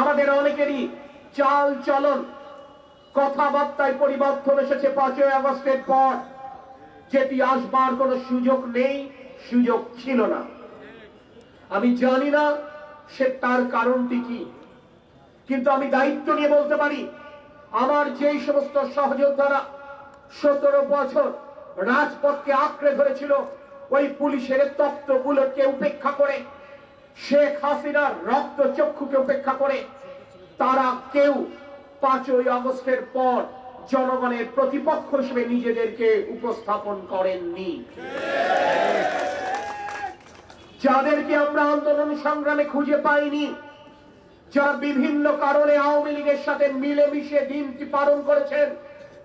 আমাদের অনেকেরই চাল চলন কথাবার্তায় পরিবর্তন এসেছে পাঁচই আগস্টের পর। যেটি আসবার কোনো সুযোগ নেই, সুযোগ ছিল না। আমি জানি না সে তার কারণটি কি, কিন্তু আমি দায়িত্ব নিয়ে বলতে পারি, আমার যেই সমস্ত সহযোদ্ধারা সতেরো বছর রাজপথকে আঁকড়ে ধরেছিল, ওই পুলিশের তপ্ত বুলেটকে উপেক্ষা করে শেখ হাসিনার রক্ত চক্ষুকে উপেক্ষা করে তারা কেউ পাঁচই আগস্টের পর জনগণের প্রতিপক্ষ হিসেবে নিজেদেরকে উপস্থাপন করেননি। যাদেরকে আমরা আন্দোলন সংগ্রামে খুঁজে পাইনি, যারা বিভিন্ন কারণে আওয়ামী লীগের সাথে মিলেমিশে দিনটি পালন করেছেন,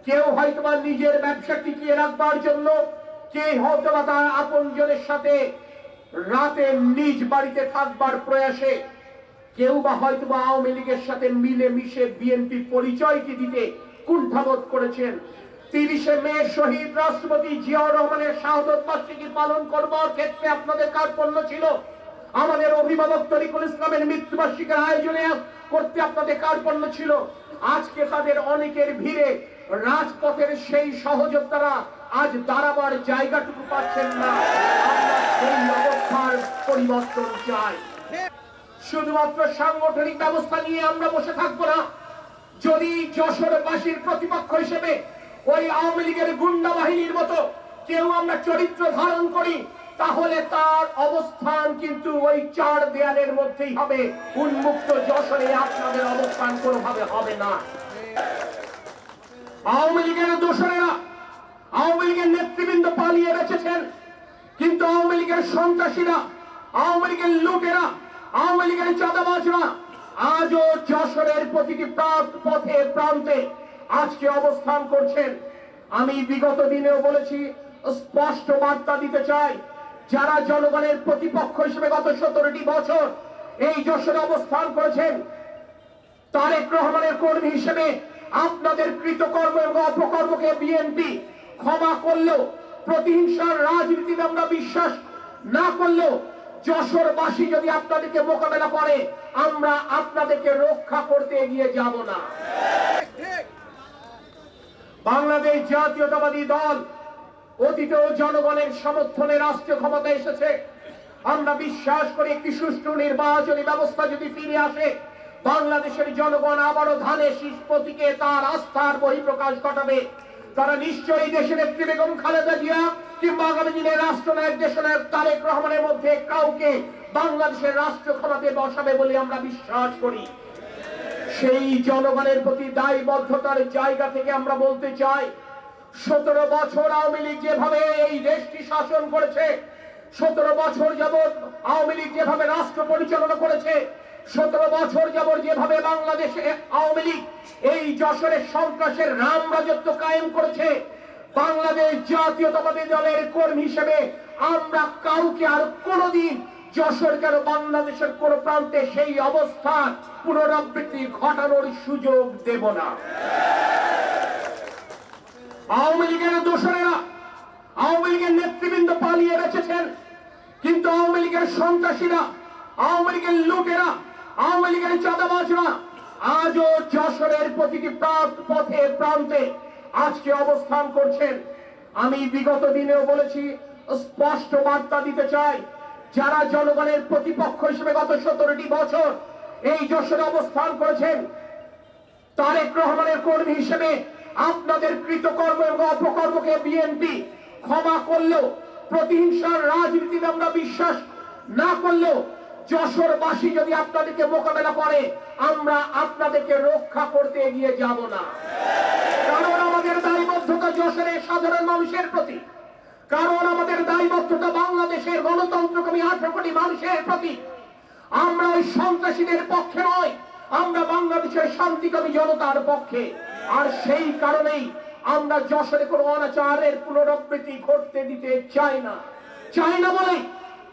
কেউ হয়তোবা নিজের ব্যবসা টিকিয়ে রাখবার জন্য কে হয়তোবা তার আপনজনের সাথে রাতে নিজ বাড়িতে থাকবার প্রয়াসে কেউ বা হয়তোবা আওয়ামী লীগের সাথে মিলেমিশে বিএনপি পরিচয়কে দিতে কুণ্ঠাবোধ করেছেন? তিরিশে মে শহীদ রাষ্ট্রপতি জিয়াউর রহমানের শাহাদত বার্ষিকী পালন করবার ক্ষেত্রে আপনাদের কার্পণ্য ছিল। আমাদের অভিভাবক তরিকুল ইসলামের মৃত্যুবার্ষিকীর আয়োজনে করতে আপনাদের কার্পণ্য ছিল। আজকে তাদের অনেকের ভিড়ে রাজপথের সেই সহযোদ্ধারা আজ দাঁড়াবার জায়গাটুকু পাচ্ছেন না। আমরা সেই অবস্থার পরিবর্তন চাই। শুধুমাত্র সাংগঠনিক ব্যবস্থা নিয়ে আমরা বসে থাকব না। যদি যশোরবাসীর প্রতিপক্ষ হিসেবে ওই আওয়ামী লীগের গুন্ডা বাহিনীর মতো কেউ আমরা চরিত্র ধারণ করি, তাহলে তার অবস্থান কিন্তু ওই চার দেয়ালের মধ্যেই হবে। উন্মুক্ত যশোরে আপনাদের অবস্থান কোনোভাবে হবে না। আওয়ামী লীগের দোসরেরা আওয়ামী লীগের নেতৃবৃন্দ পালিয়ে বেঁচেছেন কিন্তু আওয়ামী লীগের সন্ত্রাসীরা, আওয়ামী লীগের লোকেরা আওয়ামী লীগের চাঁদাবাজরা আজও যশোরের প্রতিটি পথে, প্রান্তে আজকে অবস্থান করছেন। আমি বিগত দিনেও বলেছি, স্পষ্ট বার্তা দিতে চাই, যারা জনগণের প্রতিপক্ষ হিসেবে গত সতেরোটি বছর এই যশোরে অবস্থান করেছেন, তারেক রহমানের কর্মী হিসেবে আপনাদের কৃতকর্ম এবং অপকর্মকে বিএনপি ক্ষমা করলেও, প্রতিহিংসার রাজনীতিতে আমরা বিশ্বাস না করলেও, যশোরবাসী যদি আপনাদেরকে মোকাবেলা করে, আমরা আপনাদেরকে রক্ষা করতে এগিয়ে যাব না। বাংলাদেশ জাতীয়তাবাদী দল অতীতেও জনগণের সমর্থনে রাষ্ট্রীয় ক্ষমতা এসেছে। আমরা বিশ্বাস করি একটি সুষ্ঠু নির্বাচনী ব্যবস্থা যদি ফিরে আসে, বাংলাদেশের জনগণ আবারও ধানের শীষ প্রতীকে তার আস্থার বহিঃপ্রকাশ ঘটাবে। তারা নিশ্চয়ই দেশের নেত্রী বেগম খালেদা জিয়া কিংবা আগামী দিনে রাষ্ট্রনায়ক, দেশনায়ক তারেক রহমানের মধ্যে কাউকে বাংলাদেশের রাষ্ট্র ক্ষমতায় বসাবে বলে আমরা বিশ্বাস করি। সেই জনগণের প্রতি দায়বদ্ধতার জায়গা থেকে আমরা বলতে চাই, সতেরো বছর আওয়ামী লীগ যেভাবে এই দেশটি শাসন করেছে, সতেরো বছর যাবৎ আওয়ামী লীগ যেভাবে রাষ্ট্র পরিচালনা করেছে সতেরো বছর যাবৎ যেভাবে বাংলাদেশে আওয়ামী লীগ এই যশোরের সন্ত্রাসের রাম রাজত্ব কায়েম করেছে, বাংলাদেশ জাতীয়তাবাদী দলের কর্মী হিসেবে আমরা কাউকে আর কোনোদিন যশোর কেন বাংলাদেশের কোন প্রান্তে সেই অবস্থা পুনরাবৃত্তি ঘটানোর সুযোগ দেব না। আওয়ামী লীগের দোসরেরা আওয়ামী লীগের নেতৃবৃন্দ পালিয়ে বেঁচেছেন কিন্তু আওয়ামী লীগের সন্ত্রাসীরা, আওয়ামী লীগের লোকেরা আওয়ামী লীগের চাঁদাবাজরা আজও যশোরের প্রতিটি পথে প্রান্তে আজকে অবস্থান করছেন। আমি বিগত দিনেও বলেছি, স্পষ্ট বার্তা দিতে চাই, যারা জনগণের প্রতিপক্ষ হিসেবে গত সতেরোটি বছর এই যশোরে অবস্থান করেছেন, তারেক রহমানের কর্মী হিসেবে আপনাদের কৃতকর্ম এবং অপকর্মকে বিএনপি ক্ষমা করলেও, প্রতিহিংসার রাজনীতিতে আমরা বিশ্বাস না করলেও যশোরবাসী যদি আপনাদেরকে মোকাবেলা করে, আমরা আপনাদেরকে রক্ষা করতে এগিয়ে যাব না। কারণ আমাদের দায়বদ্ধতা যশোরের সাধারণ মানুষের প্রতি। কারণ আমাদের দায়বদ্ধতা বাংলাদেশের গণতন্ত্রকামী আঠারো কোটি মানুষের প্রতি। আমরা ওই সন্ত্রাসীদের পক্ষে নয় আমরা বাংলাদেশের শান্তিকামী জনতার পক্ষে। আর সেই কারণেই আমরা যশোরে কোনো অনাচারের পুনরাবৃত্তি ঘটতে দিতে চাই না। চাই না বলে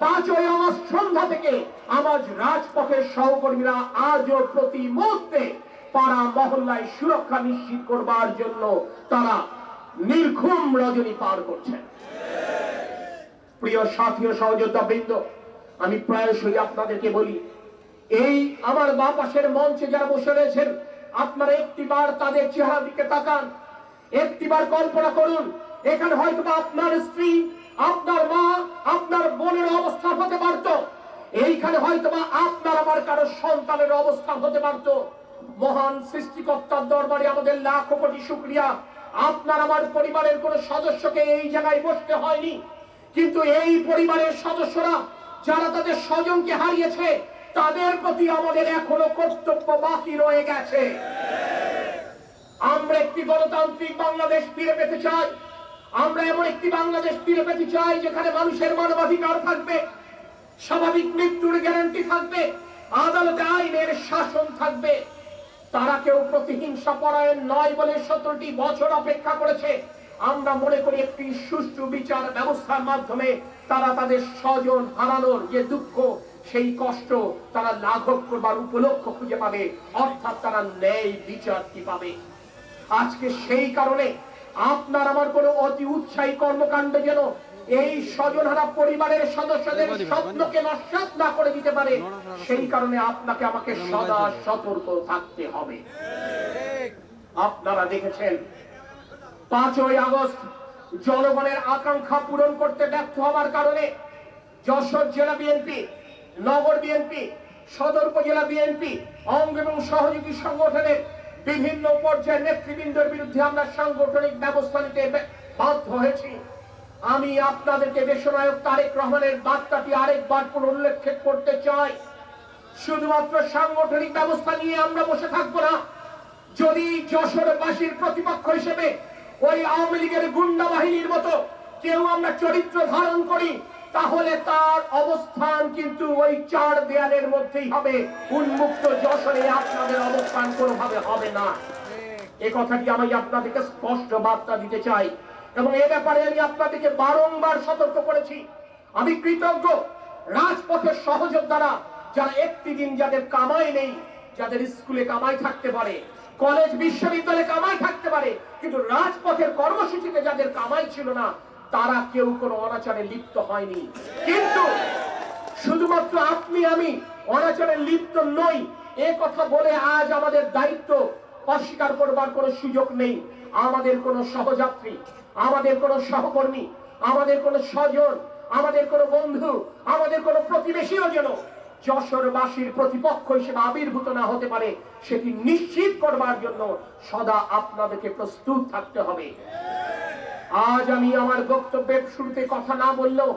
পাঁচই আগস্ট সন্ধ্যা থেকে আমার রাজপথের সহকর্মীরা আজও প্রতি মুহূর্তে পাড়া মহল্লায় সুরক্ষা নিশ্চিত করবার জন্য তারা নির্ঘুম রজনী পার করছেন। প্রিয় সাথী সহযোদ্ধা বৃন্দ আমি প্রায়শই আপনাদেরকে বলি, এই আমার বা পাশের মঞ্চে যারা বসে রয়েছেন, আপনারা একটিবার তাদের চেহারা দিকে তাকান, একটিবার কল্পনা করুন, এখানে হয়তো আপনার স্ত্রী, আপনার মা, আপনার বোনের অবস্থা হতে পারত। এইখানে হয়তো বা আপনার আমার কারও সন্তানের অবস্থান হতে পারত। মহান সৃষ্টিকর্তার দরবারে আমাদের লাখো কোটি শুক্রিয়া। আপনার আমার পরিবারের কোন সদস্যকে এই জায়গায় বসতে হয়নি। কিন্তু এই পরিবারের সদস্যরা, যারা তাদের স্বজনকে হারিয়েছে, তাদের প্রতি আমাদের এখনও কর্তব্য বাকি রয়ে গেছে। আমরা একটি গণতান্ত্রিক বাংলাদেশ ফিরে পেতে চাই। আমরা এমন একটি বাংলাদেশ ফিরে পেতে চাই, যেখানে মানুষের মানবাধিকার থাকবে। স্বাভাবিক মৃত্যুর গ্যারান্টি থাকবে, আদালতে আইনের শাসন থাকবে। তারা কেউ প্রতিহিংসা পরায়ণ নয় বলে সতেরোটি বছর অপেক্ষা করেছে। আমরা মনে করি একটি সুষ্ঠু বিচার ব্যবস্থার মাধ্যমে তারা তাদের স্বজন হারানোর যে দুঃখ, সেই কষ্ট তারা লাঘব করবার উপলক্ষ খুঁজে পাবে। অর্থাৎ তারা ন্যায় বিচারটি পাবে। আজকে সেই কারণে আপনার আমার কোনো অতি উৎসাহী কর্মকাণ্ড যেন এই স্বজনহারা পরিবারের সদস্যদের স্বপ্নকে নস্বাত না করে দিতে পারে সেই কারণে আপনাকে আমাকে সদা সতর্ক থাকতে হবে। আপনারা দেখেছেন পাঁচই আগস্ট জনগণের আকাঙ্ক্ষা পূরণ করতে ব্যর্থ হওয়ার কারণে যশোর জেলা বিএনপি নগর বিএনপি সদর উপজেলা বিএনপি অঙ্গ এবং সহযোগী সংগঠনের বিভিন্ন পর্যায়ের নেতৃবৃন্দের বিরুদ্ধে আমরা সাংগঠনিক ব্যবস্থা নিতে বাধ্য হয়েছি। আমি আপনাদেরকে দেশনায়ক তারেক রহমানের বার্তাটি আরেকবার পুনরুল্লেখ করতে চাই। শুধুমাত্র সাংগঠনিক ব্যবস্থা নিয়ে আমরা বসে থাকব না। যদি যশোরবাসীর প্রতিপক্ষ হিসেবে ওই আওয়ামী লীগের গুন্ডা বাহিনীর মতো কেউ আমরা চরিত্র ধারণ করি, তাহলে তার অবস্থান কিন্তু ওই চার দেয়ালের মধ্যেই হবে। উন্মুক্ত যশোরে আপনাদের অবস্থান কোনোভাবে হবে না। এ কথাটি আমি আপনাদেরকে স্পষ্ট বার্তা দিতে চাই। এবং এ ব্যাপারে আমি আপনাদেরকে বারংবার সতর্ক করেছি। আমি কৃতজ্ঞ রাজপথের সহযোগ দ্বারা যারা একটি দিন যাদের কামাই নেই, যাদের স্কুলে কামাই থাকতে পারে, কলেজ, বিশ্ববিদ্যালয়ে কামাই থাকতে পারে, কিন্তু রাজপথের কর্মসূচিতে যাদের কামাই ছিল না, তারা কেউ কোনো অনাচারে লিপ্ত হয়নি। কিন্তু শুধুমাত্র আপনি, আমি অনাচারে লিপ্ত নই, এ কথা বলে আজ আমাদের দায়িত্ব অস্বীকার করবার কোনো সুযোগ নেই, আমাদের কোনো সহযাত্রী আমাদের কোনো সহকর্মী, আমাদের কোনো স্বজন, আমাদের কোনো বন্ধু, আমাদের কোনো প্রতিবেশীও যেন যশোরবাসীর প্রতিপক্ষ হিসেবে আবির্ভূত না হতে পারে, সেটি নিশ্চিত করবার জন্য সদা আপনাদেরকে প্রস্তুত থাকতে হবে। আজ আমি আমার বক্তব্যের শুরুতে কথা না বললেও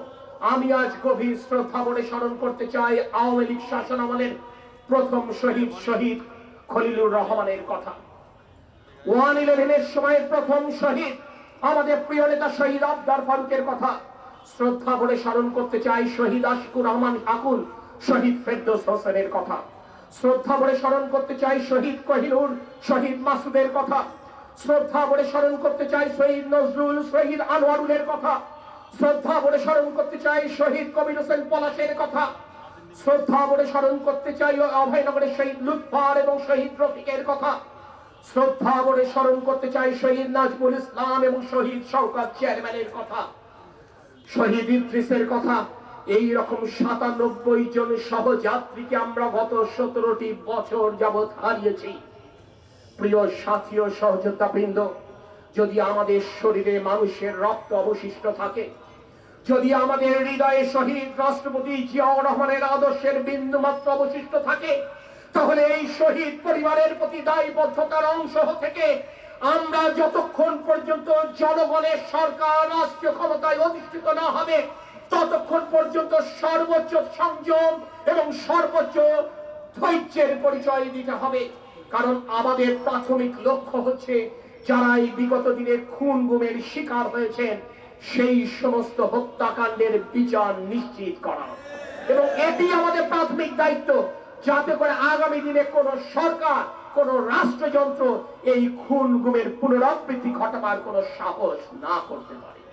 আমি আজ গভীর শ্রদ্ধা বলে স্মরণ করতে চাই আওয়ামী লীগ শাসন আমলের প্রথম শহীদ শহীদ খলিলুর রহমানের কথা। ওয়ান ইলেভেনের সময় প্রথম শহীদ আমাদের প্রিয় নেতা শহীদ আবদার ফারুকের কথা শ্রদ্ধা বলে স্মরণ করতে চাই শহীদ আশকুর রহমান আকুল শহীদ ফেরদৌস হোসেনের কথা। শ্রদ্ধা বলে স্মরণ করতে চাই শহীদ কহিনুর, শহীদ মাসুদের কথা। শ্রদ্ধা বলে স্মরণ করতে চাই শহীদ নজরুল, শহীদ আনোয়ারুলের কথা। শ্রদ্ধা বলে স্মরণ করতে চাই শহীদ কবির হোসেন পলাশের কথা। শ্রদ্ধা বলে স্মরণ করতে চাই অভয়নগরের শহীদ লুৎফার এবং শহীদ রফিকের কথা। শ্রদ্ধা বলে স্মরণ করতে চাই শহীদ নাজমুল ইসলাম এবং শহীদ শওকাত চেয়ারম্যানের কথা। শহীদ ইদ্রিসের কথা। এই রকম সাতানব্বই জন সহযাত্রীকে আমরা গত সতেরোটি বছর যাবৎ হারিয়েছি। প্রিয় সাথী ও সহযোদ্ধা বৃন্দ যদি আমাদের শরীরে মানুষের রক্ত অবশিষ্ট থাকে, যদি আমাদের হৃদয়ে শহীদ রাষ্ট্রপতি জিয়াউর রহমানের আদর্শের বিন্দু মাত্র অবশিষ্ট থাকে তাহলে এই শহীদ পরিবারের প্রতি দায়বদ্ধতার অংশ থেকে আমরা যতক্ষণ পর্যন্ত জনগণের সরকার রাষ্ট্রীয় ক্ষমতায় অধিষ্ঠিত না হবে, ততক্ষণ পর্যন্ত সর্বোচ্চ সংযম এবং সর্বোচ্চ ধৈর্যের পরিচয় দিতে হবে। কারণ আমাদের প্রাথমিক লক্ষ্য হচ্ছে যারা এই বিগত দিনে খুন গুমের শিকার হয়েছেন, সেই সমস্ত হত্যাকাণ্ডের বিচার নিশ্চিত করা। এবং এটি আমাদের প্রাথমিক দায়িত্ব। যাতে করে আগামী দিনে কোন সরকার, কোন রাষ্ট্রযন্ত্র এই খুন গুমের পুনরাবৃত্তি ঘটাবার কোন সাহস না করতে পারে।